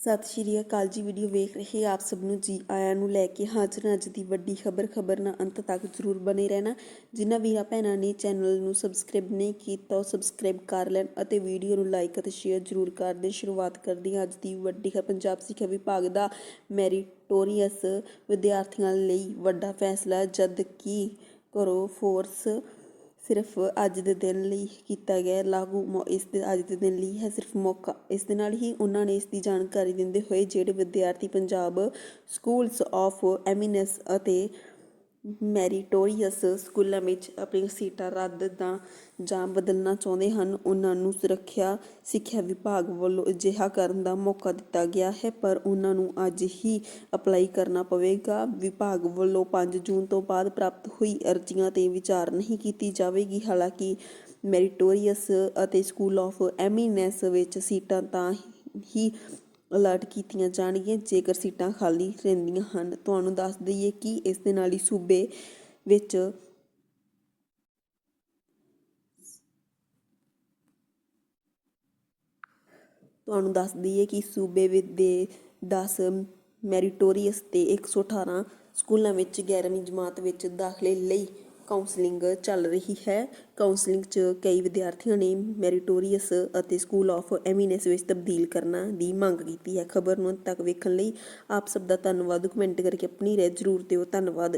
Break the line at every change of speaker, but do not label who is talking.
ਸਤਿ ਸ਼੍ਰੀ ਅਕਾਲ ਜੀ, ਵੀਡੀਓ ਵੇਖ ਰਹੇ ਆਪ ਸਭ ਨੂੰ ਜੀ ਆਇਆਂ ਨੂੰ ਲੈ ਕੇ ਹਾਜ਼ਰ ਅੱਜ ਦੀ ਵੱਡੀ ਖਬਰ। ਖਬਰ ਨਾਲ ਅੰਤ ਤੱਕ ਜ਼ਰੂਰ ਬਨੇ ਰਹਿਣਾ। ਜਿਨ੍ਹਾਂ ਵੀਰਾਂ ਭੈਣਾਂ ਨੇ ਚੈਨਲ ਨੂੰ ਸਬਸਕ੍ਰਾਈਬ ਨਹੀਂ ਕੀਤਾ, ਉਹ ਸਬਸਕ੍ਰਾਈਬ ਕਰ ਲੈਣ ਅਤੇ ਵੀਡੀਓ ਨੂੰ ਲਾਈਕ ਅਤੇ ਸ਼ੇਅਰ ਜ਼ਰੂਰ ਕਰ ਦੇਣ। ਸ਼ੁਰੂਆਤ ਕਰਦੇ ਹਾਂ ਅੱਜ ਦੀ ਵੱਡੀ ਖਬਰ। ਪੰਜਾਬ ਸਿੱਖਿਆ ਵਿਭਾਗ ਦਾ ਮੈਰੀਟੋਰੀਅਸ ਵਿਦਿਆਰਥੀਆਂ ਲਈ ਵੱਡਾ ਫੈਸਲਾ, ਜਦ ਕਿ ਕਰੋ ਫੋਰਸ ਸਿਰਫ ਅੱਜ ਦੇ ਦਿਨ ਲਈ ਕੀਤਾ ਗਿਆ ਲਾਗੂ ਮੌ- ਇਸ ਦੇ, ਅੱਜ ਦੇ ਦਿਨ ਲਈ ਹੈ ਸਿਰਫ ਮੌਕਾ। ਇਸ ਦੇ ਨਾਲ ਹੀ ਉਹਨਾਂ ਨੇ ਇਸ ਦੀ ਜਾਣਕਾਰੀ ਦਿੰਦੇ ਹੋਏ ਜਿਹੜੇ ਵਿਦਿਆਰਥੀ ਪੰਜਾਬ ਸਕੂਲਸ ਆਫ ਐਮਿਨੈਂਸ ਅਤੇ ਮੈਰੀਟੋਰੀਅਸ ਸਕੂਲਾਂ ਵਿੱਚ ਆਪਣੀਆਂ ਸੀਟਾਂ ਰੱਦ ਦਾ ਜਾਂ ਬਦਲਣਾ ਚਾਹੁੰਦੇ ਹਨ, ਉਹਨਾਂ ਨੂੰ ਸੁਰੱਖਿਆ ਸਿੱਖਿਆ ਵਿਭਾਗ ਵੱਲੋਂ ਅਜਿਹਾ ਕਰਨ ਦਾ ਮੌਕਾ ਦਿੱਤਾ ਗਿਆ ਹੈ, ਪਰ ਉਹਨਾਂ ਨੂੰ ਅੱਜ ਹੀ ਅਪਲਾਈ ਕਰਨਾ ਪਵੇਗਾ। ਵਿਭਾਗ ਵੱਲੋਂ 5 ਜੂਨ ਤੋਂ ਬਾਅਦ ਪ੍ਰਾਪਤ ਹੋਈ ਅਰਜ਼ੀਆਂ ਤੇ ਵਿਚਾਰ ਨਹੀਂ ਕੀਤੀ ਜਾਵੇਗੀ। ਹਾਲਾਂਕਿ ਮੈਰੀਟੋਰੀਅਸ ਅਤੇ ਸਕੂਲ ਆਫ ਐਮਿਨੈਂਸ ਵਿੱਚ ਸੀਟਾਂ ਤਾਂ ਹੀ ਅਲਰਟ ਕੀਤੀਆਂ ਜਾਣਗੀਆਂ, ਜੇਕਰ ਸੀਟਾਂ ਖਾਲੀ ਰਹਿੰਦੀਆਂ ਹਨ। ਤੁਹਾਨੂੰ ਦੱਸ ਦਈਏ ਕਿ ਇਸ ਦੇ ਨਾਲ ਹੀ ਸੂਬੇ ਵਿੱਚ ਤੁਹਾਨੂੰ ਦੱਸ ਦਈਏ ਕਿ ਸੂਬੇ ਵਿੱਚ ਦੇ 10 ਮੈਰੀਟੋਰੀਅਸ ਤੇ 118 ਸਕੂਲਾਂ ਵਿੱਚ 11ਵੀਂ ਜਮਾਤ ਵਿੱਚ ਦਾਖਲੇ ਲਈ ਕਾਉਂਸਲਿੰਗ ਚੱਲ ਰਹੀ ਹੈ। ਕਾਉਂਸਲਿੰਗ 'ਚ ਕਈ ਵਿਦਿਆਰਥੀਆਂ ਨੇ ਮੈਰੀਟੋਰੀਅਸ ਅਤੇ ਸਕੂਲ ਆਫ ਐਮਿਨੈਂਸ ਵਿੱਚ ਤਬਦੀਲ ਕਰਨਾ ਦੀ ਮੰਗ ਕੀਤੀ ਹੈ। ਖਬਰ ਨੂੰ ਅੰਤ ਤੱਕ ਵੇਖਣ ਲਈ ਆਪ ਸਭ ਦਾ ਧੰਨਵਾਦ। ਕਮੈਂਟ ਕਰਕੇ ਆਪਣੀ ਰਾਏ ਜ਼ਰੂਰ ਦਿਓ। ਧੰਨਵਾਦ।